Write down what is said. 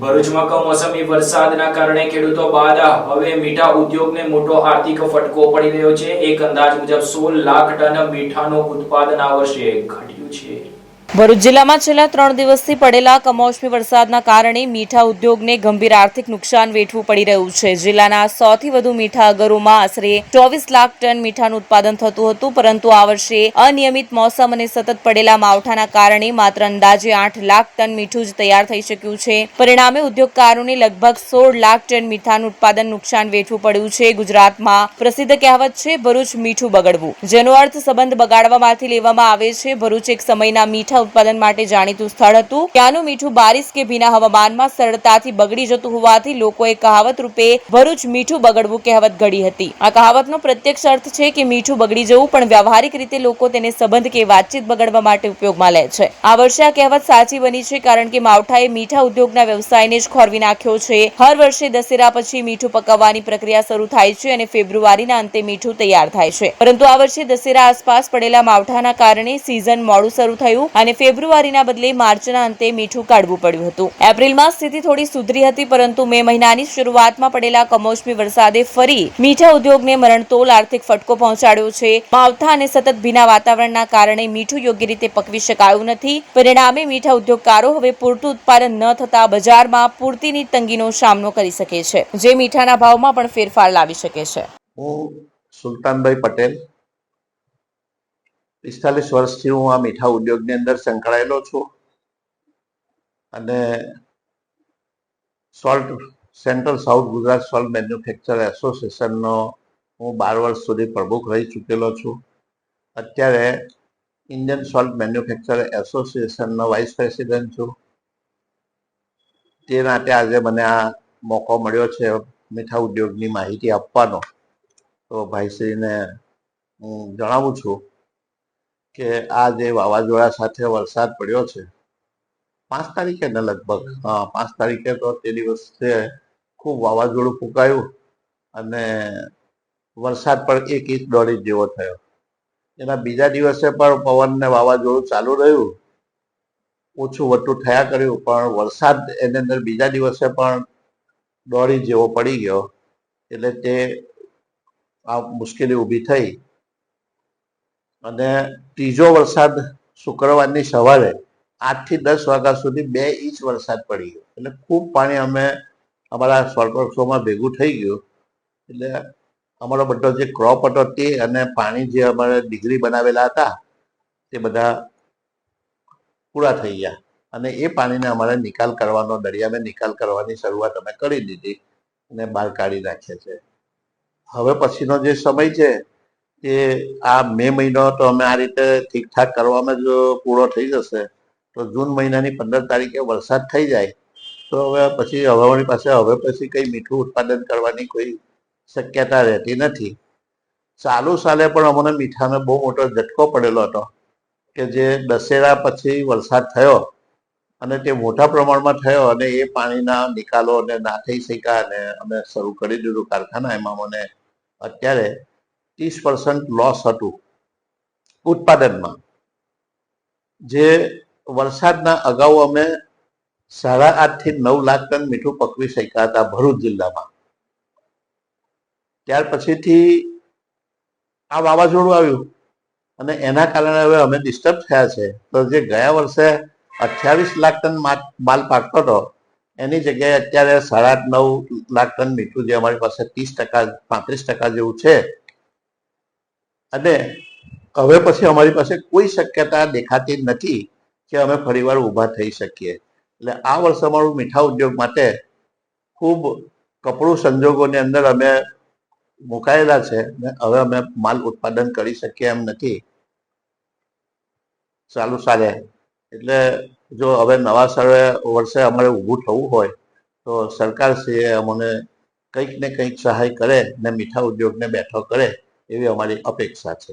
ભરૂચમાં કમોસમી વરસાદના કારણે ખેડૂતો બાદ હવે મીઠા ઉદ્યોગને મોટો આર્થિક ફટકો પડી રહ્યો છે. એક અંદાજ મુજબ સોળ લાખ ટન મીઠાનું ઉત્પાદન આ વર્ષે ઘટ્યું છે. ભરૂચ જિલ્લામાં છેલ્લા ત્રણ દિવસથી પડેલા કમોસમી વરસાદના કારણે મીઠા ઉદ્યોગને ગંભીર આર્થિક નુકસાન વેઠવું પડી રહ્યું છે. જિલ્લાના સૌથી વધુ મીઠા અગરોમાં આશરે ચોવીસ લાખ ટન મીઠાનું ઉત્પાદન થતું હતું, પરંતુ આ વર્ષે અનિયમિત મોસમ અને સતત પડેલા માવઠાના કારણે માત્ર અંદાજે આઠ લાખ ટન મીઠું જ તૈયાર થઈ શક્યું છે. પરિણામે ઉદ્યોગકારોને લગભગ સોળ લાખ ટન મીઠાનું ઉત્પાદન નુકસાન વેઠવું પડ્યું છે. ગુજરાતમાં પ્રસિદ્ધ કહેવત છે, ભરૂચ મીઠું બગડવું. જેનો અર્થ સંબંધ બગાડવામાંથી લેવામાં આવે છે. ભરૂચ એક સમયના મીઠા ઉત્પાદન માટે જાણીતું સ્થળ હતું. ત્યાંનું મીઠું બારીશ કે ભીના હવામાનમાં સરળતાથી બગડી જતું હોવાથી લોકોએ કહાવત રૂપે ભરૂચ મીઠું બગડવું કહેવત ઘડી હતી. આ કહાવતનો પ્રત્યક્ષ અર્થ છે કે મીઠું બગડી જવું, પણ વ્યવહારિક રીતે લોકો તેને સંબંધ કે વાતચીત બગડવા માટે ઉપયોગમાં લે છે. આ વર્ષે આ કહેવત સાચી બની છે કારણ કે માવઠાએ મીઠા ઉદ્યોગના વ્યવસાયને જ ખોરવી નાખ્યો છે. હર વર્ષે દશેરા પછી મીઠું પકવવાની પ્રક્રિયા શરૂ થાય છે અને ફેબ્રુઆરીના અંતે મીઠું તૈયાર થાય છે. પરંતુ આ વર્ષે દશેરા આસપાસ પડેલા માવઠાના કારણે સીઝન મોડું શરૂ થયું અને ફેબ્રુઆરીના બદલે માર્ચના અંતે મીઠું કાઢવું પડ્યું હતું. એપ્રિલમાં સ્થિતિ થોડી સુધરી હતી, પરંતુ મે મહિનાની શરૂઆતમાં પડેલા કમોસમી વરસાદે ફરી મીઠા ઉદ્યોગને મરણતોલ આર્થિક ફટકો પહોંચાડ્યો છે. માવઠા અને સતત ભીના વાતાવરણના કારણે મીઠું યોગ્ય રીતે પકવી શકાયું નથી. પરિણામે મીઠા ઉદ્યોગકારો હવે પૂરતું ઉત્પાદન ન થતા બજારમાં પૂરતીની તંગીનો સામનો કરી શકે છે, જે મીઠાના ભાવમાં પણ ફેરફાર લાવી શકે છે. હું સુલતાનભાઈ પટેલ પિસ્તાલીસ વર્ષથી હું આ મીઠા ઉદ્યોગની અંદર સંકળાયેલો છું. અને salt, central south Gujarat salt manufacture એસોસિએશનનો હું બાર વર્ષ સુધી પ્રમુખ રહી ચૂકેલો છું. અત્યારે ઇન્ડિયન સોલ્ટ મેન્યુફેક્ચર એસોસિએશનનો વાઇસ પ્રેસિડેન્ટ છું. તે નાતે આજે મને આ મોકો મળ્યો છે મીઠા ઉદ્યોગની માહિતી આપવાનો. તો ભાઈશ્રીને હું જણાવું છું કે આ જે વાવાઝોડા સાથે વરસાદ પડ્યો છે, પાંચ તારીખે ને લગભગ પાંચ તારીખે તો તે દિવસે ખૂબ વાવાઝોડું ફૂંકાયું અને વરસાદ પણ એક ઇંચ દોઢ ઇંચ જેવો થયો. એના બીજા દિવસે પણ પવન ને વાવાઝોડું ચાલુ રહ્યું, ઓછું વટું થયા કર્યું, પણ વરસાદ એની અંદર બીજા દિવસે પણ દોઢ ઇંચ જેવો પડી ગયો, એટલે તે આ મુશ્કેલી ઊભી થઈ. અને ત્રીજો વરસાદ શુક્રવારની સવારે આઠથી દસ વાગ્યા સુધી બે ઇંચ વરસાદ પડી ગયો. એટલે ખૂબ પાણી અમે અમારા સોલ્ટવર્ક્સોમાં ભેગું થઈ ગયું. એટલે અમારો બધો જે ક્રોપ હતો તે અને પાણી જે અમારે ડિગ્રી બનાવેલા હતા તે બધા પૂરા થઈ ગયા. અને એ પાણીને અમારે નિકાલ કરવાનો, દરિયામાં નિકાલ કરવાની શરૂઆત અમે કરી દીધી અને બહાર કાઢી નાખીએ છે હવે પછીનો જે સમય છે એ આ મે મહિનો તો અમે આ રીતે ઠીકઠાક કરવામાં જો પૂરો થઈ જશે, તો જૂન મહિનાની પંદર તારીખે વરસાદ થઈ જાય. તો હવે પછી હવામાની પાસે હવે પછી કંઈ મીઠું ઉત્પાદન કરવાની કોઈ શક્યતા રહેતી નથી. ચાલુ સાલે પણ અમને મીઠાનો બહુ મોટો ઝટકો પડેલો હતો કે જે દશેરા પછી વરસાદ થયો અને તે મોટા પ્રમાણમાં થયો અને એ પાણીના નિકાલો અને ના થઈ શક્યા અને અમે શરૂ કરી દીધું કારખાના એમાં મને અત્યારે ત્રીસ પર્સન્ટ લોસ હતું ઉત્પાદનમાં. જે વરસાદના અગાઉ અમે સાડા આઠથી નવ લાખ ટન મીઠું પકવી શક્યા હતા ભરૂચ જિલ્લામાં. ત્યાર પછીથી આ વાવાઝોડું આવ્યું અને એના કારણે હવે અમે ડિસ્ટર્બ થયા છે. તો જે ગયા વર્ષે અઠ્યાવીસ લાખ ટન માલ પાકતો હતો, એની જગ્યાએ અત્યારે સાડા નવ લાખ ટન મીઠું જે અમારી પાસે ત્રીસ ટકા, પાંત્રીસ ટકા જેવું છે અને હવે પછી અમારી પાસે કોઈ શક્યતા દેખાતી નથી કે અમે ફરીવાર ઊભા થઈ શકીએ. એટલે આ વર્ષ અમારું મીઠા ઉદ્યોગ માટે ખૂબ કપડું સંજોગોની અંદર અમે મુકાયેલા છે ને હવે અમે માલ ઉત્પાદન કરી શકીએ એમ નથી. ચાલુ સારે એટલે જો હવે નવા સરે વર્ષે અમારે ઊભું થવું હોય તો સરકારશ્રીએ અમને કંઈક ને કંઈક સહાય કરે ને મીઠા ઉદ્યોગને બેઠો કરે. એવી અમારી અપેક્ષા છે.